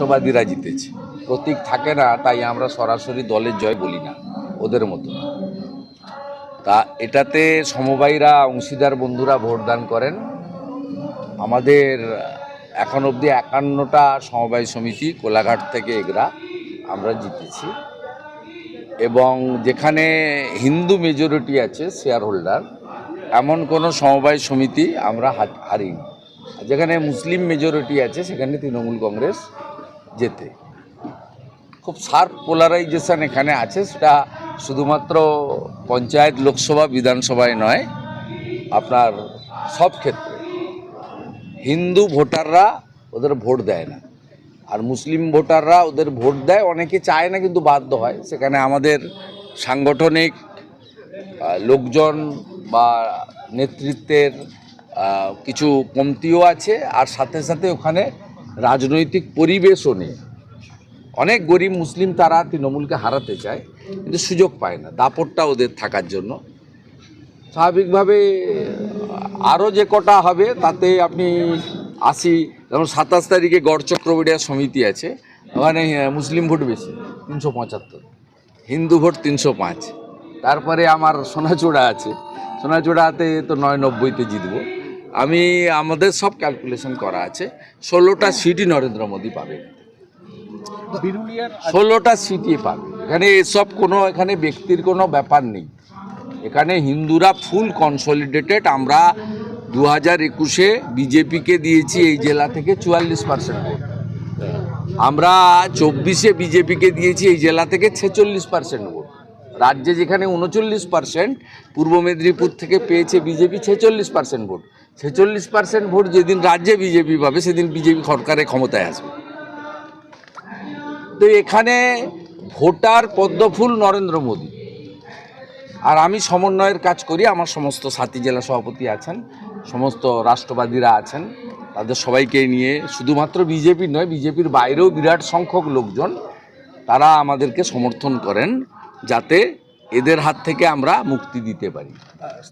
রাষ্ট্রবাদীরা জিতেছে। প্রতীক থাকে না, তাই আমরা সরাসরি দলের জয় বলি না, ওদের মতো তা এটাতে সমবায়ীরা, অংশীদার বন্ধুরা ভোটদান করেন। আমাদের এখন অবধি একান্নটা সমবায় সমিতি, কোলাঘাট থেকে এগরা, আমরা জিতেছি। এবং যেখানে হিন্দু মেজরিটি আছে শেয়ার হোল্ডার এমন কোনো সমবায় সমিতি আমরা হারিনি যেখানে মুসলিম মেজরিটি আছে, সেখানে তৃণমূল কংগ্রেস জেতে খুব শার্প পোলারাইজেশন এখানে আছে, সেটা শুধুমাত্র পঞ্চায়েত লোকসভা, বিধানসভায় নয়, আপনার সব ক্ষেত্রে। হিন্দু ভোটাররা ওদের ভোট দেয় না, আর মুসলিম ভোটাররা ওদের ভোট দেয়। অনেকে চায় না কিন্তু বাধ্য হয়। সেখানে আমাদের সাংগঠনিক লোকজন বা নেতৃত্বের কিছু কমতিও আছে, আর সাথে সাথে ওখানে রাজনৈতিক পরিবেশও নেই। অনেক গরিব মুসলিম তারা তৃণমূলকে হারাতে চায়, কিন্তু সুযোগ পায় না দাপটটা ওদের থাকার জন্য। স্বাভাবিকভাবে আরও যে কটা হবে, তাতে আপনি আসি যেমন সাতাশ তারিখে গড় চক্রবর্তী সমিতি আছে, ওখানে মুসলিম ভোট বেশি, তিনশো পঁচাত্তর। হিন্দু ভোট তিনশো পাঁচ। তারপরে আমার সোনাচূড়া আছে, সোনাচূড়াতে তো নয় নব্বইতে জিতবো। আমি আমাদের সব ক্যালকুলেশন করা আছে। ষোলোটা সিটি নরেন্দ্র মোদী পাবে। ষোলোটা সিটি পাবে। এখানে এসব কোনো, এখানে ব্যক্তির কোনো ব্যাপার নেই। এখানে হিন্দুরা ফুল কনসলিডেটেড আমরা দু হাজার একুশে বিজেপিকে দিয়েছি এই জেলা থেকে চুয়াল্লিশ পার্সেন্ট ভোট। আমরা চব্বিশে বিজেপিকে দিয়েছি এই জেলা থেকে ছেচল্লিশ পার্সেন্ট ভোট। রাজ্যে যেখানে উনচল্লিশ পার্সেন্ট পূর্ব মেদিনীপুর থেকে পেয়েছে বিজেপি ছেচল্লিশ পার্সেন্ট ভোট। ছেচল্লিশ পার্সেন্ট ভোট যেদিন রাজ্যে বিজেপি পাবে, সেদিন বিজেপি সরকারে ক্ষমতায় আসবে। তো এখানে ভোটার পদ্মফুল নরেন্দ্র মোদী। আর আমি সমন্বয়ের কাজ করি, আমার সমস্ত সাথী জেলা সভাপতি আছেন, সমস্ত রাষ্ট্রবাদীরা আছেন, তাদের সবাইকে নিয়ে শুধুমাত্র বিজেপি নয়, বিজেপির বাইরেও বিরাট সংখ্যক লোকজন, তারা আমাদেরকে সমর্থন করেন। যাতে এদের হাত থেকে আমরা মুক্তি দিতে পারি।